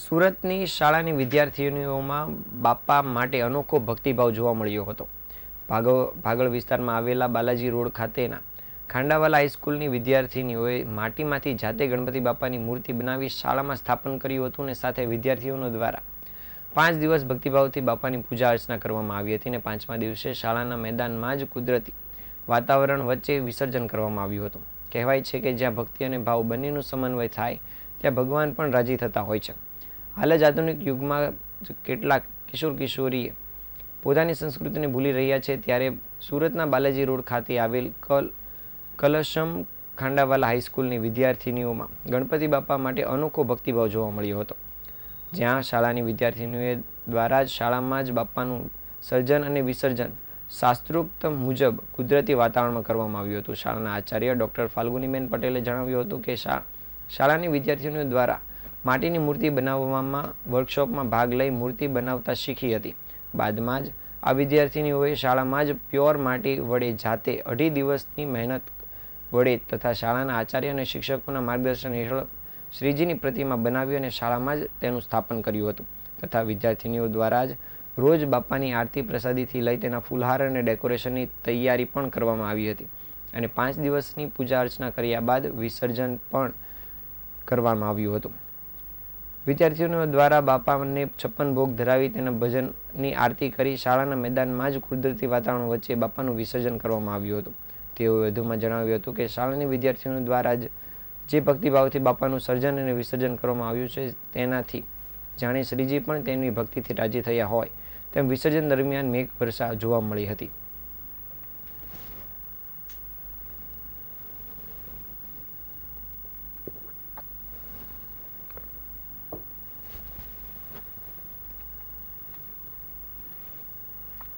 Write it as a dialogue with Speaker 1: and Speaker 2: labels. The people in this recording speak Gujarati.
Speaker 1: સુરતની શાળાની વિદ્યાર્થીનીઓમાં બાપા માટે અનોખો ભક્તિભાવ જોવા મળ્યો હતો. ભાગો ભાગળ વિસ્તારમાં આવેલા બાલાજી રોડ ખાતેના ખાંડાવાલા હાઈસ્કૂલની વિદ્યાર્થીનીઓએ માટીમાંથી જાતે ગણપતિ બાપાની મૂર્તિ બનાવી શાળામાં સ્થાપન કર્યું હતું અને સાથે વિદ્યાર્થીઓનો દ્વારા પાંચ દિવસ ભક્તિભાવથી બાપાની પૂજા અર્ચના કરવામાં આવી હતી અને પાંચમા દિવસે શાળાના મેદાનમાં જ કુદરતી વાતાવરણ વચ્ચે વિસર્જન કરવામાં આવ્યું હતું. કહેવાય છે કે જ્યાં ભક્તિ અને ભાવ બંનેનું સમન્વય થાય, ત્યાં ભગવાન પણ રાજી થતા હોય છે. હાલ જ આધુનિક યુગમાં કેટલાક કિશોર કિશોરીએ પોતાની સંસ્કૃતિને ભૂલી રહ્યા છે, ત્યારે સુરતના બાલાજી રોડ ખાતે આવેલ કલ, કલશમ ખાંડાવાલા હાઈસ્કૂલની વિદ્યાર્થીનીઓમાં ગણપતિ બાપા માટે અનોખો ભક્તિભાવ જોવા મળ્યો હતો. જ્યાં શાળાની વિદ્યાર્થીનીઓ દ્વારા જ શાળામાં જ બાપાનું સર્જન અને વિસર્જન શાસ્ત્રોક્ત મુજબ કુદરતી વાતાવરણમાં કરવામાં આવ્યું હતું. શાળાના આચાર્ય ડૉક્ટર ફાલ્ગુનીબેન પટેલે જણાવ્યું હતું કે શાળાની વિદ્યાર્થીઓ દ્વારા માટીની મૂર્તિ બનાવવામાં વર્કશોપમાં ભાગ લઈ મૂર્તિ બનાવતા શીખી હતી. બાદમાં જ આ વિદ્યાર્થીનીઓએ શાળામાં જ પ્યોર માટી વડે જાતે અઢી દિવસની મહેનત વડે તથા શાળાના આચાર્ય અને શિક્ષકોના માર્ગદર્શન હેઠળ શ્રીજીની પ્રતિમા બનાવી અને શાળામાં જ તેનું સ્થાપન કર્યું હતું. તથા વિદ્યાર્થીનીઓ દ્વારા જ રોજ બાપાની આરતી પ્રસાદીથી લઈ તેના ફૂલહાર અને ડેકોરેશનની તૈયારી પણ કરવામાં આવી હતી. અને પાંચ દિવસની પૂજા અર્ચના કર્યા બાદ વિસર્જન પણ કરવામાં આવ્યું હતું. વિદ્યાર્થીઓ દ્વારા બાપાને છપ્પન ભોગ ધરાવી તેના ભજનની આરતી કરી શાળાના મેદાનમાં જ કુદરતી વાતાવરણ વચ્ચે બાપાનું વિસર્જન કરવામાં આવ્યું હતું. તેઓએ વધુમાં જણાવ્યું હતું કે શાળાની વિદ્યાર્થીઓ દ્વારા જ જે ભક્તિભાવથી બાપાનું સર્જન અને વિસર્જન કરવામાં આવ્યું છે, તેનાથી જાણે શ્રીજી પણ તેમની ભક્તિથી રાજી થયા હોય તેમ વિસર્જન દરમિયાન મેઘ વર્ષા જોવા મળી હતી.